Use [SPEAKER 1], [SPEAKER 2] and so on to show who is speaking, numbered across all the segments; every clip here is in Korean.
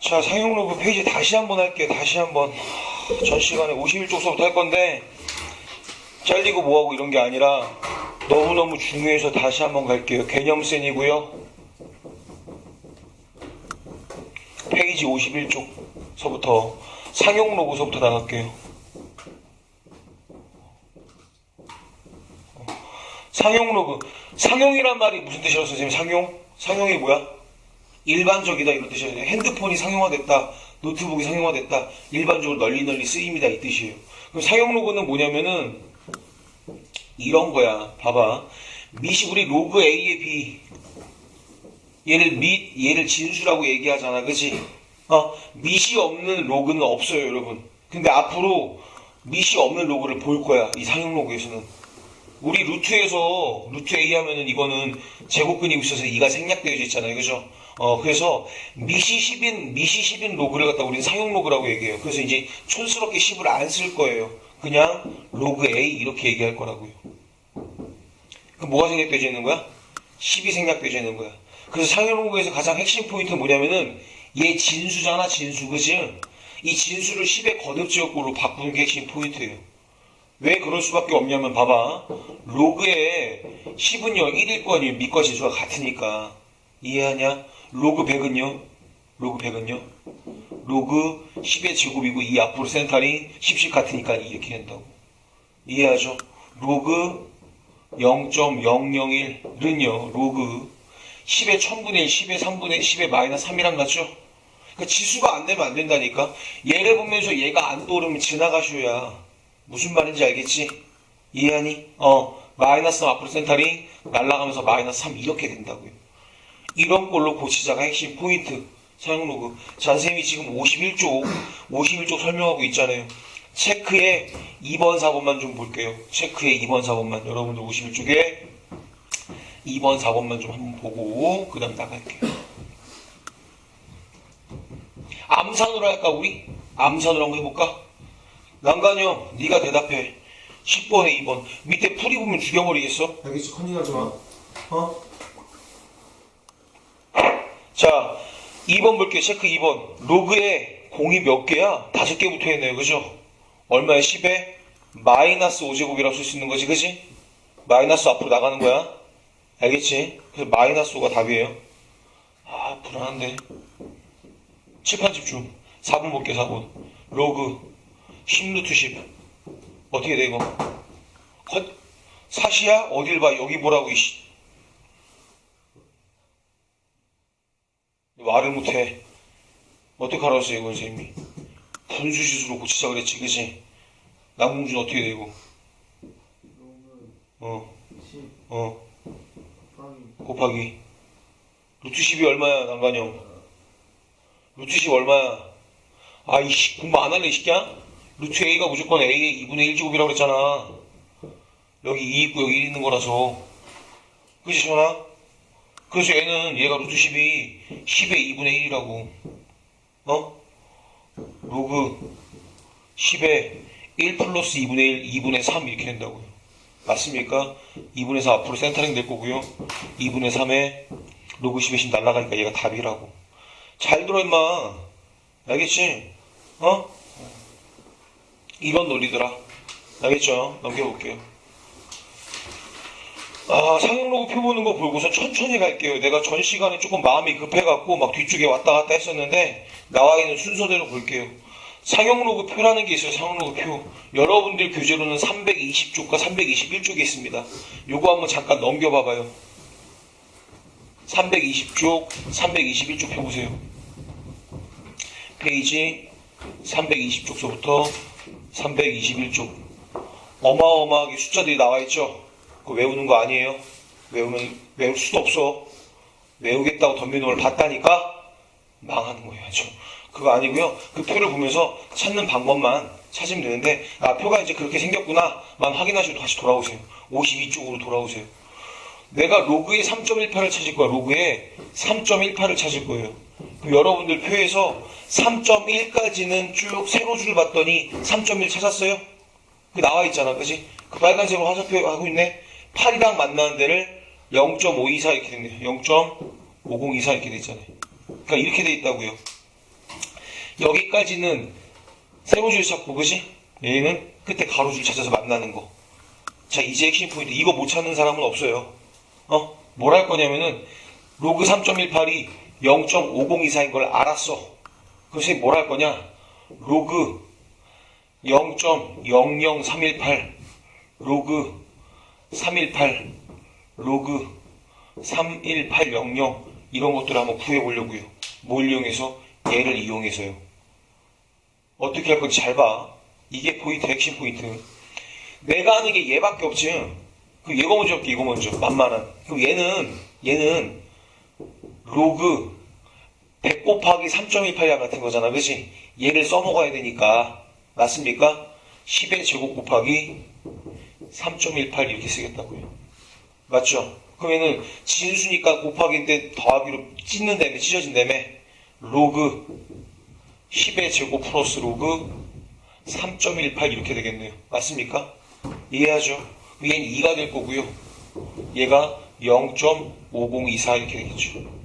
[SPEAKER 1] 자, 상용 로그 페이지 다시 한번 할게요. 다시 한번. 전 시간에 51쪽서부터 할 건데, 잘리고 뭐하고 이런 게 아니라, 너무너무 중요해서 다시 한번 갈게요. 개념센이고요. 페이지 51쪽서부터, 상용 로그서부터 나갈게요. 상용 로그. 상용이란 말이 무슨 뜻이라고 선생님? 상용? 상용이 뭐야? 일반적이다 이런 뜻이에요. 핸드폰이 상용화됐다, 노트북이 상용화됐다, 일반적으로 널리 널리 쓰임이다 이 뜻이에요. 그럼 상용 로그는 뭐냐면은 이런 거야. 봐봐. 미시 우리 로그 A에 B 얘를 미 얘를 진수라고 얘기하잖아, 그지? 어 미시 없는 로그는 없어요, 여러분. 근데 앞으로 미시 없는 로그를 볼 거야. 이 상용 로그에서는. 우리 루트에서 루트 A 하면은 이거는 제곱근이 있어서 이가 생략되어져 있잖아요. 그죠? 어, 그래서 미시 10인, 미시 10인 로그를 갖다 우리는 상용 로그라고 얘기해요. 그래서 이제 촌스럽게 10을 안 쓸 거예요. 그냥 로그 A 이렇게 얘기할 거라고요. 그럼 뭐가 생략되어져 있는 거야? 10이 생략되어져 있는 거야. 그래서 상용 로그에서 가장 핵심 포인트는 뭐냐면은 얘 진수잖아, 진수. 그지? 이 진수를 10의 거듭지역으로 바꾸는 게 핵심 포인트예요. 왜 그럴 수밖에 없냐면 봐봐 로그에 10은요 1일 거니 밑과 진수가 같으니까 이해하냐? 로그 100은요 로그 100은요 로그 10의 제곱이고 이 앞으로 센터링 10씩 같으니까 이렇게 된다고 이해하죠? 로그 0.001은요 로그 10의 1000분의 1 10의 3분의 10의 마이너스 3이랑 같죠? 그러니까 지수가 안 되면 안 된다니까 얘를 보면서 얘가 안 떠오르면 지나가셔야 무슨 말인지 알겠지? 이해하니? 어, 마이너스 앞으로 센터링 날아가면서 마이너스 3 이렇게 된다고요. 이런 걸로 고치자가 핵심 포인트. 사용 로그. 자, 선생님이 지금 51쪽, 51쪽 설명하고 있잖아요. 체크에 2번, 4번만 좀 볼게요. 체크에 2번, 4번만. 여러분들 51쪽에 2번, 4번만 좀 한번 보고, 그 다음 나갈게요. 암산으로 할까, 우리? 암산으로 한번 해볼까? 난간형, 네가 대답해. 10번에 2번. 밑에 풀이 보면 죽여버리겠어? 알겠지? 컨닝하지 마. 어? 자, 2번 볼게요. 체크 2번. 로그에 공이 몇 개야? 다섯 개 붙어 있네요. 그죠? 얼마에 10에? 마이너스 5제곱이라고 쓸 수 있는 거지. 그지? 마이너스 앞으로 나가는 거야. 알겠지? 그래서 마이너스 5가 답이에요. 아, 불안한데. 칠판 집중. 4번 볼게요. 4번. 로그. 10루트 10. 어떻게 돼, 이거? 컷? 사시야? 어딜 봐? 여기 보라고, 이씨. 말을 못해. 어떡하라고 했어, 이거, 선생님이. 분수시수로 고치자 그랬지, 그지? 남궁준 어떻게?
[SPEAKER 2] 로그
[SPEAKER 1] 어,
[SPEAKER 2] 10
[SPEAKER 1] 어,
[SPEAKER 2] 곱하기.
[SPEAKER 1] 루트 10이 얼마야, 난간형? 루트 10 얼마야? 아, 이씨, 공부 안 할래, 이 새끼야? 루트 A가 무조건 A의 2분의 1 제곱이라고 그랬잖아. 여기 2 있고 여기 1 있는 거라서. 그치, 전화? 그래서 얘는 얘가 루트 10이 10의 2분의 1이라고. 어? 로그 10의 1 플러스 2분의 1, 2분의 3 이렇게 된다고요. 맞습니까? 2분의 4 앞으로 센터링 될 거고요. 2분의 3에 로그 10의 10 날라가니까 얘가 답이라고. 잘 들어, 임마. 알겠지? 어? 이런 논리더라. 알겠죠? 넘겨볼게요. 아, 상용 로고 표 보는 거 보고서 천천히 갈게요. 내가 전 시간에 조금 마음이 급해갖고 막 뒤쪽에 왔다 갔다 했었는데, 나와 있는 순서대로 볼게요. 상용 로그 표라는 게 있어요. 상용 로그 표. 여러분들 교재로는 320쪽과 321쪽이 있습니다. 요거 한번 잠깐 넘겨봐봐요. 320쪽, 321쪽 표 보세요. 페이지 320쪽서부터 321쪽. 어마어마하게 숫자들이 나와 있죠? 그거 외우는 거 아니에요? 외우면, 외울 수도 없어. 외우겠다고 덤벼놓을 봤다니까? 망하는 거예요. 저. 그거 아니고요. 그 표를 보면서 찾는 방법만 찾으면 되는데, 아, 표가 이제 그렇게 생겼구나. 만 확인하시고 다시 돌아오세요. 52쪽으로 돌아오세요. 내가 로그에 3.18을 찾을 거야. 로그에 3.18을 찾을 거예요. 그럼 여러분들 표에서 3.1까지는 쭉 세로 줄 봤더니 3.1 찾았어요? 그 나와 있잖아. 그지? 그 빨간색으로 화살표 하고 있네. 8이랑 만나는 데를 0.524 이렇게 됐네요. 0.5024 이렇게 돼 있잖아요. 그러니까 이렇게 돼 있다고요. 여기까지는 세로줄 찾고, 그지? 얘는 끝에 가로줄 찾아서 만나는 거. 자, 이제 핵심 포인트. 이거 못 찾는 사람은 없어요. 어? 뭘 할 거냐면은, 로그 3.18이 0.5024인 걸 알았어. 그래서 뭘 할 거냐? 로그 0.00318, 로그 318, 로그 31800 이런 것들을 한번 구해 보려고요. 뭘 이용해서? 얘를 이용해서요. 어떻게 할 건지 잘 봐. 이게 포인트, 핵심 포인트. 내가 아는 게 얘밖에 없지. 그럼 얘가 먼저 할게, 이거 먼저. 만만한. 그럼 얘는, 얘는, 로그 100 곱하기 3.18이랑 같은 거잖아. 그지? 얘를 써먹어야 되니까. 맞습니까? 10의 제곱 곱하기 3.18 이렇게 쓰겠다고요. 맞죠? 그러면은 진수니까 곱하기인데 더하기로 찢는 다음에 찢어진 다음에 로그 10의 제곱 플러스 로그 3.18 이렇게 되겠네요. 맞습니까? 이해하죠? 얘는 2가 될 거고요. 얘가 0.5024 이렇게 되겠죠.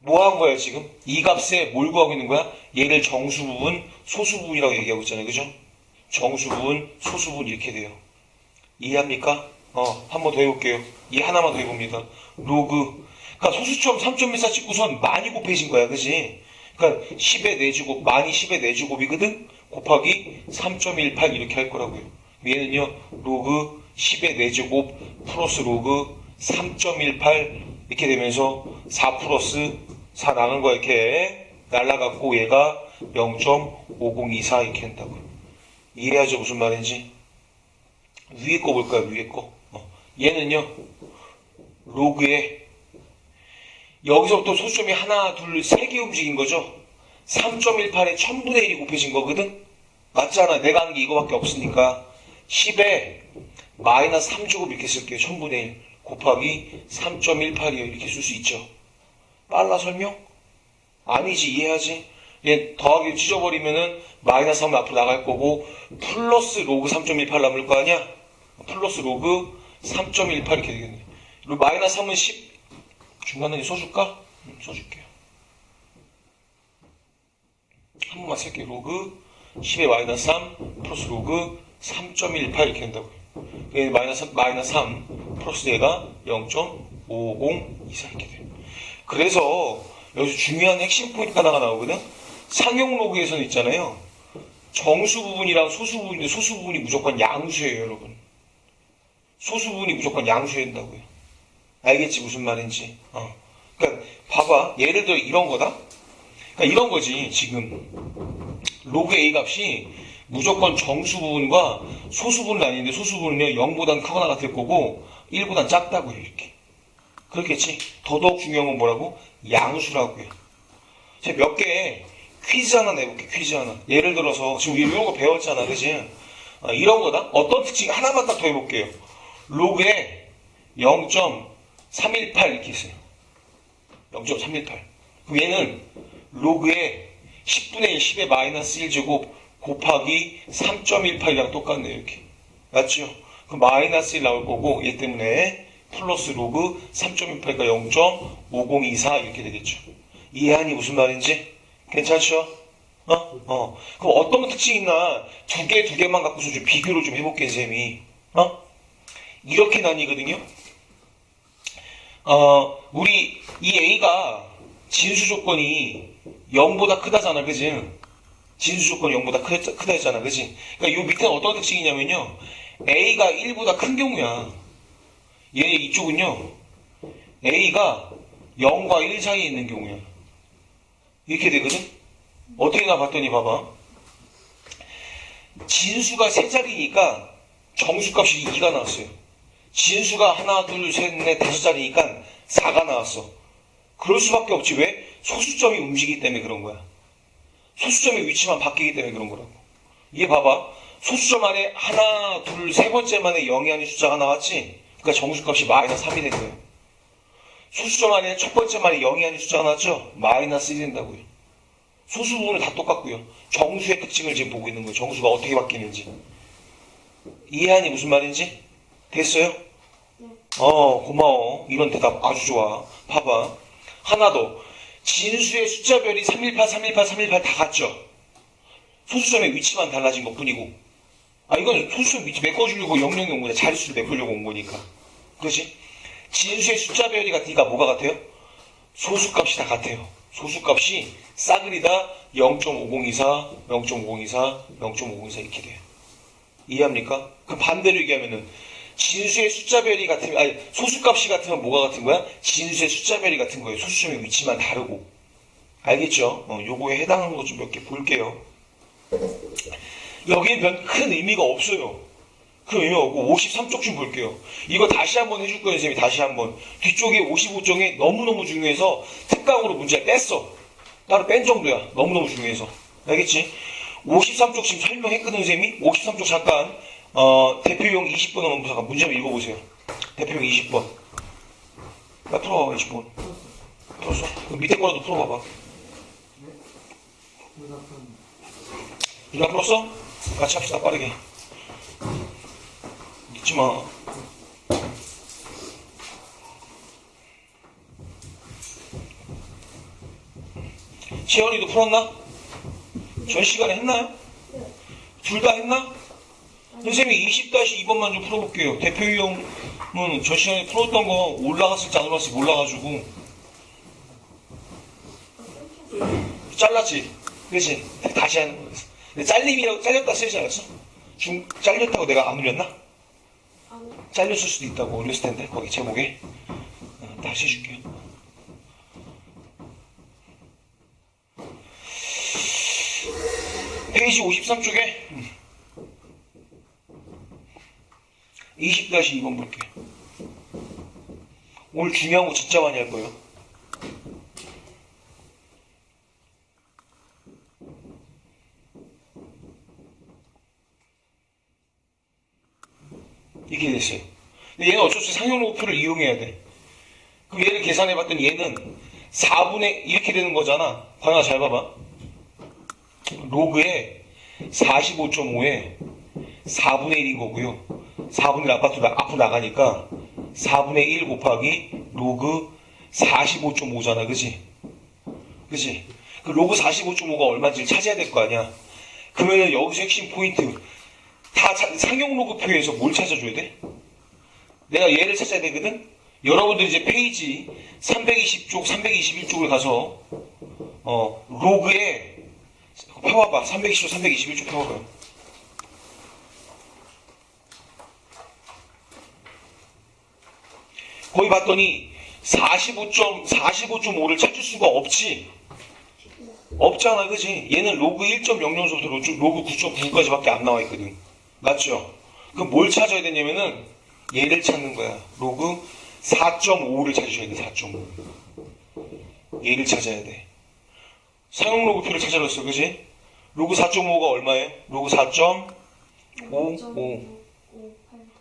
[SPEAKER 1] 뭐 한 거야 지금? 이 값에 뭘 구하고 있는 거야? 얘를 정수 부분, 소수 부분이라고 얘기하고 있잖아요. 그죠? 정수 부분, 소수 부분 이렇게 돼요. 이해합니까? 어, 한 번 더 해볼게요. 이 하나만 더 해봅니다. 로그. 그러니까 소수점 3.14 찍고선 많이 곱해진 거야. 그지? 그러니까 10의 4제곱, 많이 10의 4제곱이거든? 곱하기 3.18 이렇게 할 거라고요. 얘는요, 로그 10의 4제곱 플러스 로그 3.18 이렇게 되면서 4 플러스 4 나간 거 이렇게 날라갔고 얘가 0.5024 이렇게 한다고요. 이해하죠? 무슨 말인지? 위에 거 볼까요? 위에 거. 어. 얘는요, 로그에 여기서부터 소수점이 하나, 둘, 세 개 움직인 거죠? 3.18에 1000분의 1이 곱해진 거거든? 맞잖아. 내가 하는 게 이거밖에 없으니까. 10에 마이너스 3제곱 이렇게 쓸게요. 1000분의 1 곱하기 3.18이요. 이렇게 쓸 수 있죠. 빨라 설명? 아니지. 이해하지? 얘 더하기 찢어버리면은 마이너스 하면 앞으로 나갈 거고 플러스 로그 3.18 남을 거 아니야? 플러스 로그 3.18 이렇게 되겠네. 그리고 마이너스 하면 10 중간에 써줄까? 음, 써줄게요. 한 번만 쓸게요. 로그 10의 마이너스 3 플러스 로그 3.18 이렇게 된다고요. 얘 마이너스, 마이너스 3 플러스 얘가 0.5024 이렇게 돼요. 그래서 여기서 중요한 핵심 포인트 하나가 나오거든? 상용 로그에서는 있잖아요. 정수 부분이랑 소수 부분인데 소수 부분이 무조건 양수예요, 여러분. 소수 부분이 무조건 양수해야 된다고요. 알겠지 무슨 말인지. 어. 그러니까 봐봐. 예를 들어 이런 거다. 그러니까 이런 거지 지금 로그 A 값이 무조건 정수 부분과 소수 부분은 아닌데 소수 부분은 0보단 크거나 같을 거고 1보단 작다고요 이렇게. 그렇겠지. 더더욱 중요한 건 뭐라고? 양수라고요. 제가 몇 개 퀴즈 하나 내볼게 퀴즈 하나. 예를 들어서 지금 이런 거 배웠잖아, 그지? 어, 이런 거다. 어떤 특징 하나만 딱 더 해볼게요. 로그에 0.318 이렇게 있어요. 0.318. 그럼 얘는 로그에 10분의 1, 10의 마이너스 1제곱 곱하기 3.18이랑 똑같네요, 이렇게. 맞죠? 그럼 마이너스 1 나올 거고, 얘 때문에 플러스 로그 3.18가 0.5024 이렇게 되겠죠. 이해하니 무슨 말인지? 괜찮죠? 어? 어. 그럼 어떤 특징이 있나? 두 개, 두 개만 갖고서 좀 비교를 좀 해볼게, 쌤이. 어? 이렇게 나뉘거든요? 어, 우리 이 A가 진수 조건이 0보다 크다잖아, 그지? 진수 조건이 0보다 크다, 크다 했잖아, 그지? 그러니까 요 밑에는 어떤 특징이냐면요. A가 1보다 큰 경우야. 얘 이쪽은요. A가 0과 1 사이에 있는 경우야. 이렇게 되거든? 어떻게 나 봤더니 봐봐. 진수가 세 자리니까 정수값이 2가 나왔어요. 진수가 하나, 둘, 셋, 넷, 다섯 자리니까 4가 나왔어. 그럴 수밖에 없지. 왜? 소수점이 움직이기 때문에 그런 거야. 소수점의 위치만 바뀌기 때문에 그런 거라고. 이게 봐봐. 소수점 안에 하나, 둘, 세 번째 만에 0이 아닌 숫자가 나왔지? 그러니까 정수값이 마이너스 3이 된 거예요. 소수점 안에 첫 번째 만에 0이 아닌 숫자가 나왔죠? 마이너스 1이 된다고요. 소수 부분은 다 똑같고요. 정수의 특징을 지금 보고 있는 거예요. 정수가 어떻게 바뀌는지. 이해하니 무슨 말인지? 됐어요? 어, 고마워. 이런 대답 아주 좋아. 봐봐. 하나 더. 진수의 숫자별이 318, 318, 318 다 같죠? 소수점의 위치만 달라진 것 뿐이고. 아, 이건 소수점 위치 메꿔주려고 00이 온 거냐. 자릿수를 메꾸려고 온 거니까. 그렇지? 진수의 숫자별이 같으니까 뭐가 같아요? 소수값이 다 같아요. 소수값이 싸그리 다 0.5024, 0.5024, 0.5024 이렇게 돼요. 이해합니까? 그 반대로 얘기하면은 진수의 숫자별이 같으면 아니 소수값이 같으면 뭐가 같은 거야? 진수의 숫자별이 같은 거예요. 소수점의 위치만 다르고 알겠죠? 어, 요거에 해당하는 거좀몇 개 볼게요. 여기는 별큰 의미가 없어요. 그 의미가 없고 53쪽 좀 볼게요. 이거 다시 한번 해줄 거예요, 선생님이 다시 한번. 뒤쪽에 55쪽에 너무너무 중요해서 특강으로 문제 뺐어. 따로 뺀 정도야. 너무너무 중요해서. 알겠지? 53쪽 지금 설명했거든, 선생님이. 53쪽 잠깐, 어, 대표용 20번 한번 잠깐 문제 한번 읽어보세요. 대표용 20번. 나 풀어봐, 20번. 풀었어? 밑에 거라도 풀어봐봐. 이거 풀었어? 같이 합시다, 빠르게. 늦지 마. 채연이도 풀었나? 전 시간에 했나요? 둘 다 했나? 선생님이 20-2번만 좀 풀어볼게요. 대표 유형은 전 시간에 풀었던 거 올라갔을지 안 올라갔을지 몰라가지고. 잘랐지? 그치? 다시 하는 거였어. 잘림이라고, 잘렸다 쓰지 않았어? 중, 잘렸다고 내가 안 올렸나? 잘렸을 수도 있다고 올렸을 텐데, 거기 제목에. 어, 다시 해줄게요. 페이지 53쪽에 20-2번 볼게요. 오늘 중요한 거 진짜 많이 할 거예요. 이렇게 됐어요. 근데 얘는 어쩔 수 없이 상용로고표를 이용해야 돼. 그럼 얘를 계산해 봤더니 얘는 4분의 이렇게 되는 거잖아. 광아 잘 봐봐. 로그에 45.5에 4분의 1인 거고요. 4분의 1 아파트 나, 앞으로 나가니까 4분의 1 곱하기 로그 45.5잖아. 그지? 그지? 그 로그 45.5가 얼마인지 찾아야 될 거 아니야. 그러면 여기서 핵심 포인트. 다 자- 상용 로그표에서 뭘 찾아줘야 돼? 내가 얘를 찾아야 되거든? 여러분들 이제 페이지 320쪽, 321쪽을 가서, 어, 로그에, 펴봐봐. 320쪽, 321쪽 펴봐봐요. 거기 봤더니 45점, 45.5를 찾을 수가 없지. 없잖아, 그지? 얘는 로그 1.00서부터 로그 9.9까지밖에 안 나와 있거든. 맞죠? 그럼 뭘 찾아야 되냐면은 얘를 찾는 거야. 로그 4.5를 찾으셔야 돼, 4.5. 얘를 찾아야 돼. 사용 로그표를 찾아줬어, 그지? 로그 4.5가 얼마예요? 로그 4.55.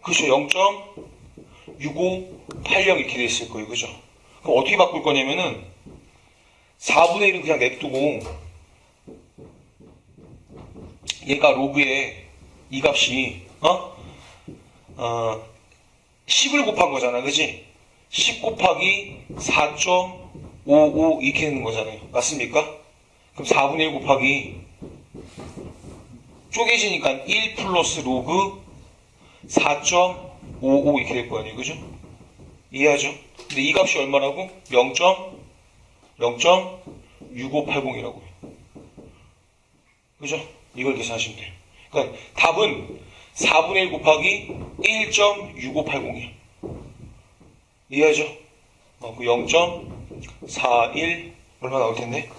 [SPEAKER 1] 그렇죠, 0.6580 이렇게 돼 있을 거예요, 그죠? 그럼 어떻게 바꿀 거냐면은 4분의 1은 그냥 냅두고 얘가 로그에 이 값이 어? 어 10을 곱한 거잖아 그지? 10 곱하기 4.55 이렇게 되는 거잖아요 맞습니까? 그럼 4분의 1 곱하기 쪼개지니까 1 플러스 로그 4.55 이렇게 될 거 아니에요 그죠? 이해하죠? 근데 이 값이 얼마라고? 0. 0.6580이라고요. 그죠? 이걸 계산하시면 돼요. 그러니까 답은 4분의 1 곱하기 1.6580이에요. 이해하죠? 어, 그 0.41 얼마 나올 텐데?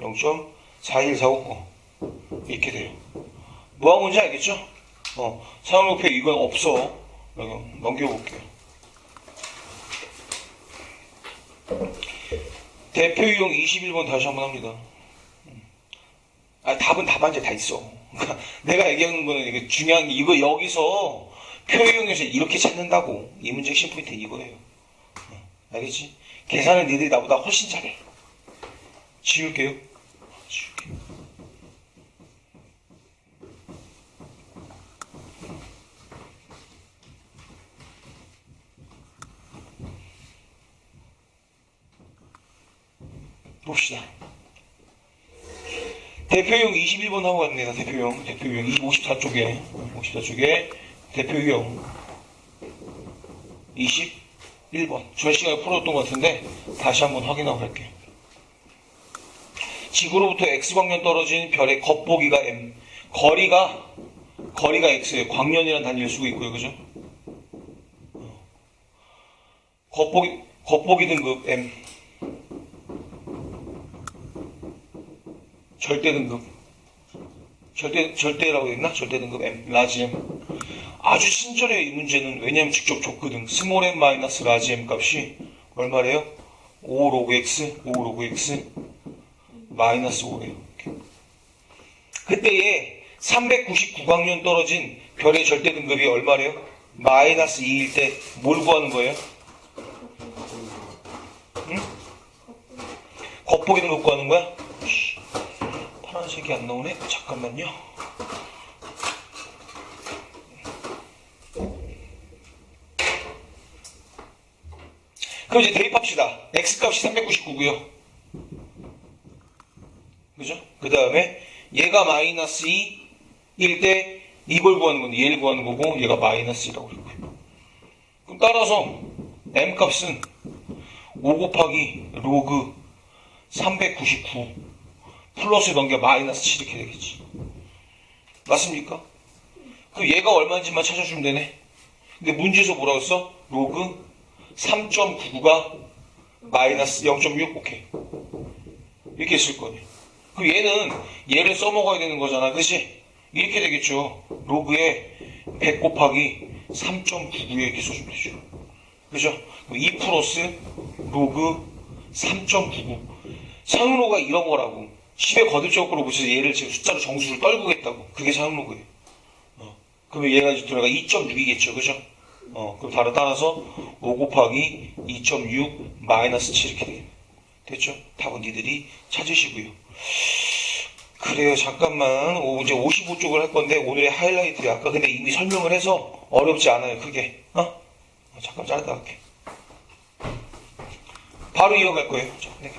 [SPEAKER 1] 0.4145 어, 이렇게 돼요. 뭐하고 있는지 알겠죠? 어, 사용록표 이건 없어. 넘겨볼게요. 대표 유형 21번 다시 한번 합니다. 아, 답은 답안지에 다 있어. 그러니까 내가 얘기하는 거는 이게 중요한 게 이거 여기서 표유형에서 이렇게 찾는다고. 이 문제 핵심 포인트 이거예요. 어, 알겠지? 계산을 니들이 나보다 훨씬 잘해. 지울게요. 지울게요. 갑시다. 대표용 21번 하고 갑니다. 대표용. 대표용 54쪽에. 54쪽에 대표용 21번. 저 시간에 풀었던 것 같은데 다시 한번 확인하고 갈게요. 지구로부터 X광년 떨어진 별의 겉보기가 M. 거리가 거리가 X예요. 광년이라는 단위를 쓰고 있고요. 그죠? 겉보기 겉보기 등급 M. 절대 등급. 절대, 절대라고 했나? 절대 등급 M. 라지 M. 아주 친절해요, 이 문제는. 왜냐면 직접 줬거든. 스몰 M 마이너스 라지 M 값이 얼마래요? 5 로그 X, 5 로그 X, 마이너스 5래요. 그때에 399광년 떨어진 별의 절대 등급이 얼마래요? 마이너스 2일 때 뭘 구하는 거예요? 겉보기 등급 구하는 거야? 씨, 파란색이 안 나오네? 잠깐만요. 그럼 이제 대입합시다. X값이 399고요. 그죠? 그 다음에 얘가 마이너스 2일 때 이걸 구하는 건데 얘를 구하는 거고 얘가 마이너스 2라고 그랬고요. 그럼 따라서 M 값은 5 곱하기 로그 399 플러스 넘겨 마이너스 7 이렇게 되겠지. 맞습니까? 그럼 얘가 얼마인지만 찾아주면 되네. 근데 문제에서 뭐라고 써? 로그 3.99가 마이너스 0.6 오케이. 이렇게 쓸 거네. 그럼 얘는 얘를 써먹어야 되는 거잖아. 그치? 이렇게 되겠죠. 로그에 100 곱하기 3.99에 이렇게 써주면 되죠. 그죠? 2 플러스 로그 3.99. 상용로가 이런 거라고. 10의 거듭적 으로 보셔서 얘를 지금 숫자로 정수를 떨구겠다고. 그게 상용로그예요. 어. 그러면 얘가 이제 들어가 2.6이겠죠. 그죠? 어, 그럼 다른 따라서 5 곱하기 2.6 마이너스 7 이렇게. 됐죠? 답은 니들이 찾으시고요. 그래요. 잠깐만. 오, 이제 55쪽을 할 건데 오늘의 하이라이트 아까 근데 이미 설명을 해서 어렵지 않아요. 크게. 어? 어, 잠깐 짧게 할게. 바로 이어갈 거예요. 자, 네.